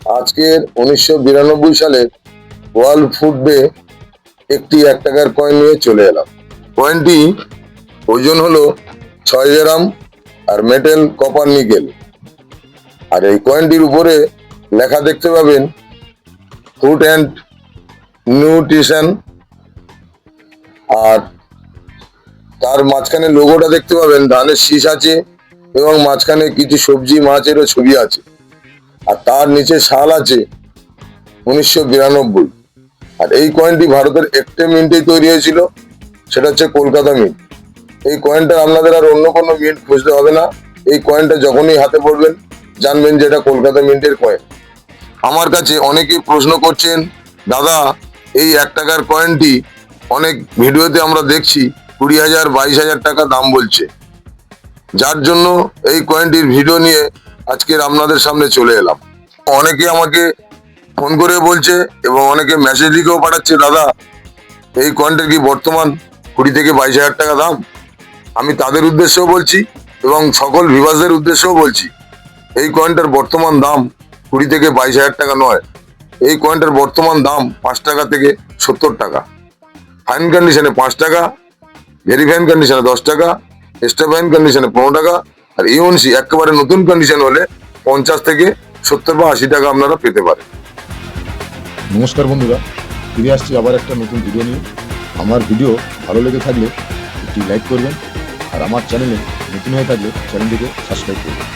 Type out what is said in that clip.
আজকের উনিশশো বিরানব্বই সালের ওয়ার্ল্ড ফুড ডে একটি এক টাকার কয়েন নিয়ে চলে এলাম। কয়েনটি ওজন হলো ছয় গ্রাম আর মেটেল কপার নিকেল আর এই কয়েনটির উপরে লেখা দেখতে পাবেন ফুড অ্যান্ড নিউট্রিশন আর তার মাঝখানে লোগোটা দেখতে পাবেন। ধানের শীষ আছে এবং মাঝখানে কিছু সবজি মাছেরও ছবি আছে। আর তার নিচে সাল আছে উনিশশো বিরানব্বই। আর এই কয়েনটি ভারতের একটে মিন্টেই তৈরি হয়েছিল, সেটা হচ্ছে কলকাতা মিন্ট এই কয়েনটা আপনাদের আর অন্য কোনো মিন্ট খুঁজতে হবে না। এই কয়েনটা যখনই হাতে পড়বেন, জানবেন যে এটা কলকাতা মিন্টের কয়েন আমার কাছে অনেকেই প্রশ্ন করছেন, দাদা, এই এক টাকার কয়েনটি অনেক ভিডিওতে আমরা দেখছি, কুড়ি হাজার, বাইশ হাজার টাকা দাম বলছে। যার জন্য এই কয়েনটির ভিডিও নিয়ে আজকের আপনাদের সামনে চলে এলাম। অনেকে আমাকে ফোন করে বলছে এবং অনেকে মেসেজ লিখেও পাঠাচ্ছে, দাদা, এই কয়েনটার কি বর্তমান কুড়ি থেকে বাইশ হাজার টাকা দাম? আমি তাদের উদ্দেশ্যেও বলছি এবং সকল ভিভাসদের উদ্দেশ্যেও বলছি, এই কয়েনটার বর্তমান দাম কুড়ি থেকে বাইশ হাজার টাকা নয়। এই কয়েনটার বর্তমান দাম পাঁচ টাকা থেকে সত্তর টাকা। ফাইন কন্ডিশনে পাঁচ টাকা ভেরি ফাইন কন্ডিশনে দশ টাকা এক্সট্রা ফাইন কন্ডিশনে পনেরো টাকা আর ইউএনসি একেবারে নতুন কন্ডিশন হলে পঞ্চাশ থেকে সত্তর বা আশি টাকা আপনারা পেতে পারেন। নমস্কার বন্ধুরা, ফিরে আসছি আবার একটা নতুন ভিডিও নিয়ে। আমার ভিডিও ভালো লেগে থাকলে একটি লাইক করবেন আর আমার চ্যানেলে নতুন হয়ে থাকলে চ্যানেলটিকে সাবস্ক্রাইব করবেন।